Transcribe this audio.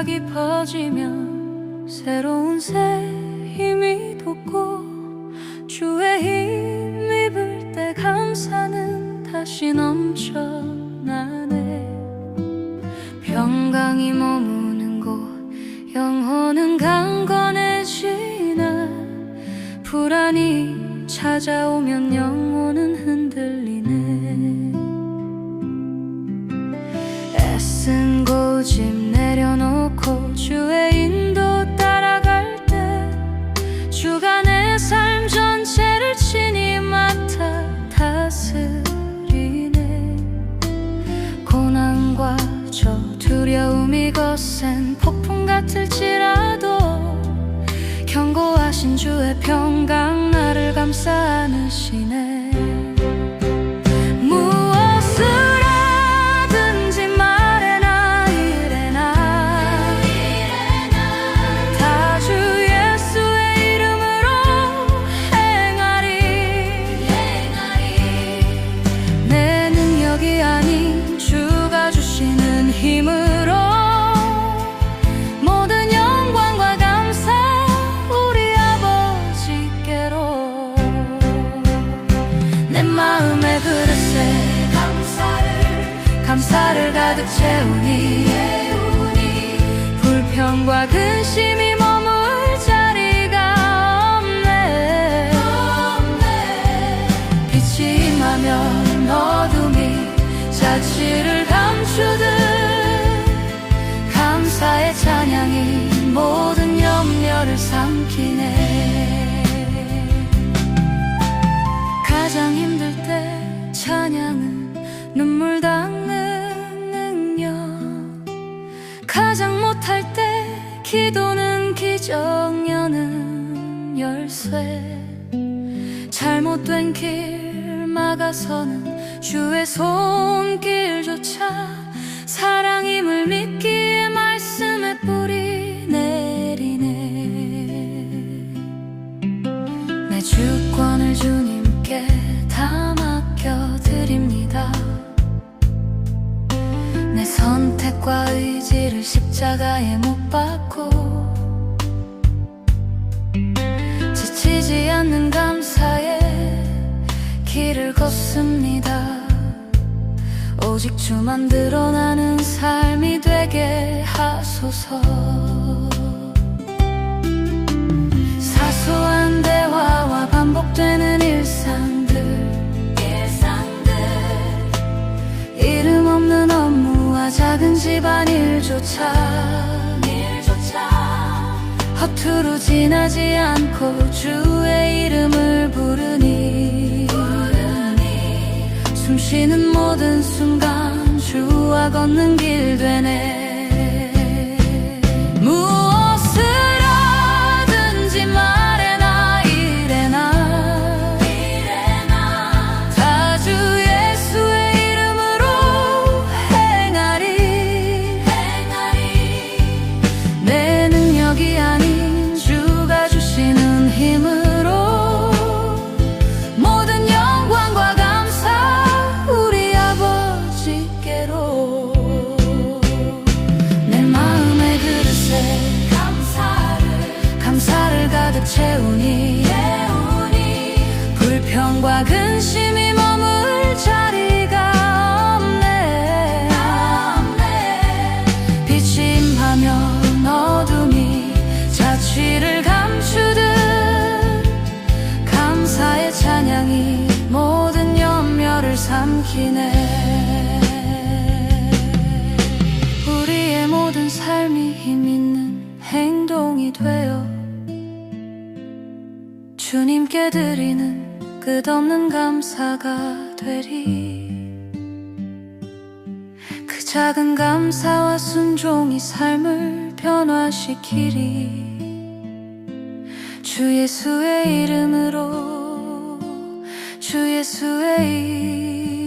감사가 깊어지면 새로운 새 힘이 돋고 주의 힘 입을 때 감사는 다시 넘쳐나네. 평강이 머무는 곳 영혼은 강건해지나. 불안이 찾아오면 영혼은 흔들리네. 애쓴 고집 내려놓고 주의 인도 따라갈 때 주가 내 삶 전체를 친히 맡아 다스리네. 고난과 저 두려움이 거센 폭풍 같을지라도 견고하신 주의 평강 나를 감싸 안으시네 힘으로 모든 영광과 감사 우리 아버지께로. 내 마음의 그릇에 감사를 감사를 가득 채우니. 불평과 근심이 머물 자리가 없네. 빛이 임하면 어둠이 자취를 눈물 닦는 능력. 가장 못할 때 기도는 기적 여는 열쇠. 잘못된 길 막아서는 주의 손길조차 사랑임을 믿기에 말씀에 뿌리 십자가에 못 박고 지치지 않는 감사에 길을 걷습니다. 오직 주만 드러나는 삶이 되게 하소서 작은 집안 일조차 허투루 지나지 않고 주의 이름을 부르니 숨쉬는 모든 순간 주와 걷는 길 되네 가득 채우니. 불평과 근심이 머물 자리가 없네. 빛이 임하면 어둠이 자취를 감추듯 감사의 찬양이 모든 염려를 삼키네 주님께 드리는 끝없는 감사가 되리. 그 작은 감사와 순종이 삶을 변화시키리. 주 예수의 이름으로 주 예수의